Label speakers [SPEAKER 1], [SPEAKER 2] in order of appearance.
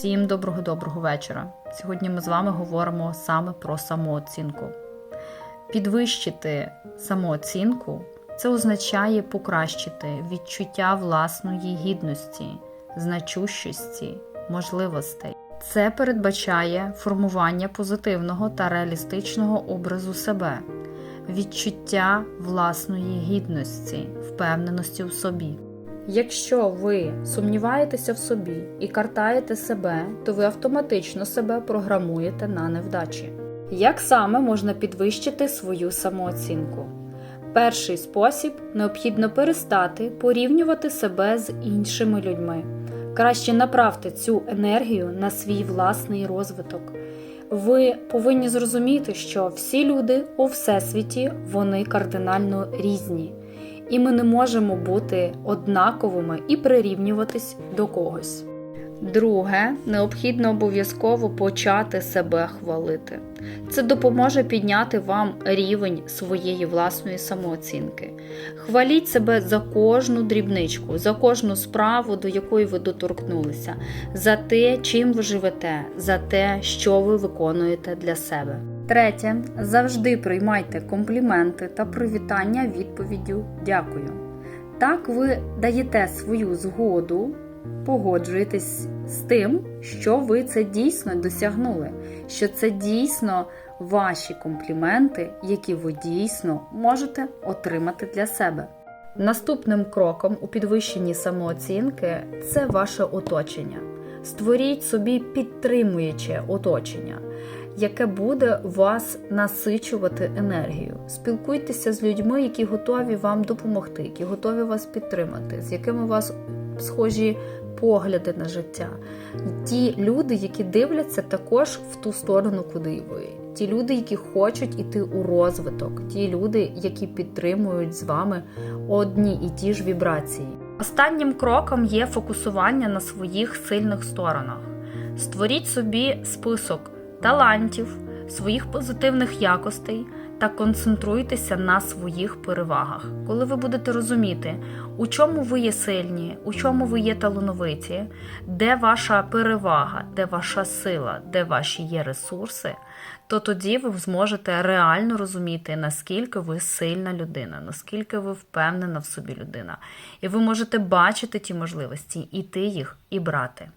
[SPEAKER 1] Всім доброго-доброго вечора. Сьогодні ми з вами говоримо саме про самооцінку. Підвищити самооцінку це означає покращити відчуття власної гідності, значущості, можливостей. Це передбачає формування позитивного та реалістичного образу себе, відчуття власної гідності, впевненості в собі. Якщо ви сумніваєтеся в собі і картаєте себе, то ви автоматично себе програмуєте на невдачі. Як саме можна підвищити свою самооцінку? Перший спосіб необхідно перестати порівнювати себе з іншими людьми. Краще направте цю енергію на свій власний розвиток. Ви повинні зрозуміти, що всі люди у всесвіті вони кардинально різні і ми не можемо бути однаковими і прирівнюватись до когось. Друге, необхідно обов'язково почати себе хвалити. Це допоможе підняти вам рівень своєї власної самооцінки. Хваліть себе за кожну дрібничку, за кожну справу, до якої ви доторкнулися, за те, чим ви живете, за те, що ви виконуєте для себе. Третє, завжди приймайте компліменти та привітання відповіддю Дякую. Так ви даєте свою згоду, погоджуєтесь з тим, що ви це дійсно досягнули, що це дійсно ваші компліменти, які ви дійсно можете отримати для себе. Наступним кроком у підвищенні самооцінки це ваше оточення. Створіть собі підтримуюче оточення яке буде вас насичувати енергію. Спілкуйтеся з людьми, які готові вам допомогти, які готові вас підтримати, з якими у вас схожі погляди на життя. Ті люди, які дивляться також в ту сторону, куди ви. Ті люди, які хочуть іти у розвиток, ті люди, які підтримують з вами одні і ті ж вібрації. Останнім кроком є фокусування на своїх сильних сторонах. Створіть собі список талантів, своїх позитивних якостей та концентруйтеся на своїх перевагах. Коли ви будете розуміти, у чому ви є сильні, у чому ви є талановиті, де ваша перевага, де ваша сила, де ваші є ресурси, то тоді ви зможете реально розуміти, наскільки ви сильна людина, наскільки ви впевнена в собі людина. І ви можете бачити ті можливості, іти їх і брати.